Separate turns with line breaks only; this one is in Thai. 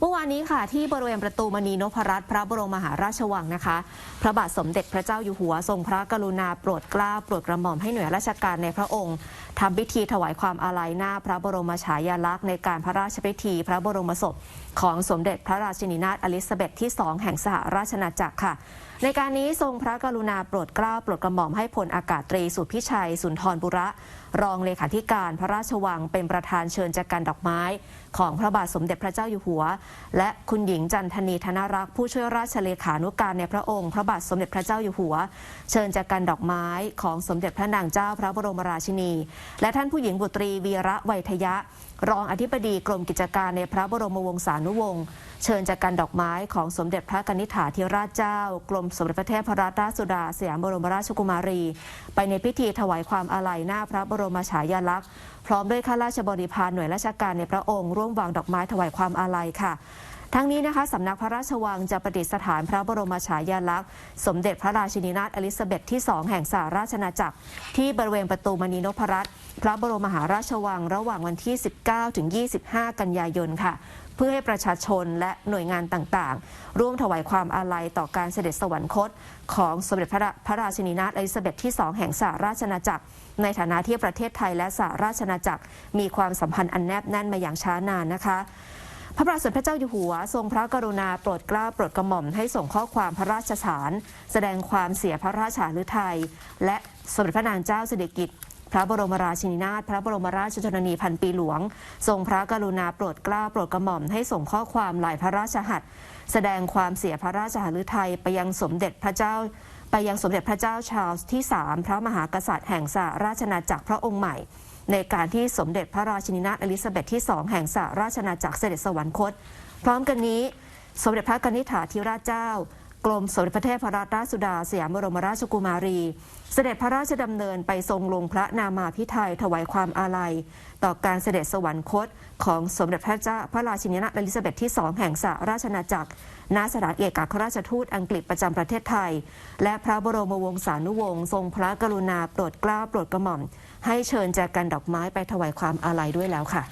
เมื่อวานนี้ค่ะ ที่บริเวณประตูมณีนพรัตน์พระบรมมหาราชวังนะคะ พระบาทสมเด็จพระเจ้าอยู่หัวทรงพระกรุณาโปรดเกล้าโปรดกระหม่อมให้หน่วยราชการในพระองค์ทำพิธีถวายความอาลัยหน้าพระบรมฉายาลักษณ์ในการพระราชพิธี พระบรมศพของสมเด็จพระราชินีนาถอลิซาเบธที่2แห่งสหราชอาณาจักรค่ะ ในการนี้ทรงพระกรุณาโปรดเกล้าโปรดกระหม่อมให้พลอากาศตรีสุพิชัย สุนทรบุระ รองเลขาธิการพระราชวังเป็นประธานเชิญจากการดอกไม้ ของพระบาทสมเด็จพระเจ้าอยู่หัวและคุณหญิงจันทนีธนรักษ์ผู้ช่วยราชเลขานุการในพระองค์พระบาทสมเด็จพระเจ้าอยู่หัว เชิญจากการดอกไม้ของสมเด็จพระนางเจ้าพระบรมราชินี และท่านผู้หญิงบุตรีวีระไวยทยะ รองอธิบดีกรมกิจการในพระบรมวงศานุวงศ์เชิญจากการดอกไม้ของสมเด็จพระกนิษฐาธิราชเจ้า กรมสมเด็จพระเทพรัตนราชสุดาสยามบรมราชกุมารี ไปในพิธีถวายความอาลัยหน้าพระบรมฉายาลักษณ์พร้อมด้วยข้าราชบริพารหน่วยราชการในพระองค์ร่วมวางดอกไม้ถวายความอาลัยค่ะทั้งนี้นะคะสำนักพระราชวังจะประดิษฐานพระบรมฉายาลักษณ์ สมเด็จพระราชินีนาถอลิซาเบธที่ 2 แห่งสหราชอาณาจักร ที่บริเวณประตูมณีนพรัตน์พระบรมมหาราชวังระหว่างวันที่ 19 ถึง 25 กันยายนค่ะ เพื่อให้ประชาชนและหน่วยงานต่างๆ ร่วมถวายความอาลัยต่อการเสด็จสวรรคต ของสมเด็จพระพระราชินีนาถอลิซาเบธที่ 2 แห่งสหราชอาณาจักร ในฐานะที่ประเทศไทยและสหราชอาณาจักร มีความสัมพันธ์อันแนบแน่นมาอย่างช้านานนะคะ พระบาทสมเด็จพระเจ้าอยู่หัว ทรงพระกรุณาโปรดเกล้าโปรดกระหม่อมให้ส่งข้อความพระราชสาร แสดงความเสียพระราชาฤทัยและสมเด็จพระนางเจ้าสิริกิติ์พระบรมราชินีนาถพระบรมราชชนนีพันปีหลวง ทรงพระกรุณาโปรดเกล้าโปรดกระหม่อมให้ส่งข้อความหลายพระราชหัตถ์แสดงความเสียพระราชหฤทัยไปยังสมเด็จพระเจ้า ไปยังสมเด็จพระเจ้าชาร์ลส์ที่ 3 พระมหากษัตริย์แห่งสหราชอาณาจักรพระองค์ใหม่ ในการที่สมเด็จพระราชินีนาถอลิซาเบธที่ 2 แห่งสหราชอาณาจักรเสด็จสวรรคต พร้อมกันนี้ สมเด็จพระกนิษฐาธิราชเจ้า กรมสมเด็จพระเทพรัตนราชสุดาสยามบรมราชกุมารี เสด็จพระราชดำเนินไปทรงลงพระนามาพิไทยถวายความอาลัย ต่อการเสด็จสวรรคต ของสมเด็จพระเจ้าพระราชินีนาถอลิซาเบธที่2แห่งสหราชอาณาจักร ณสถานเอกอัครราชทูตอังกฤษประจำประเทศไทย และพระบรมวงศานุวงศ์ทรงพระกรุณาโปรดเกล้าโปรดกระหม่อม ให้เชิญแจกันดอกไม้ไปถวายความอาลัยด้วยแล้วค่ะ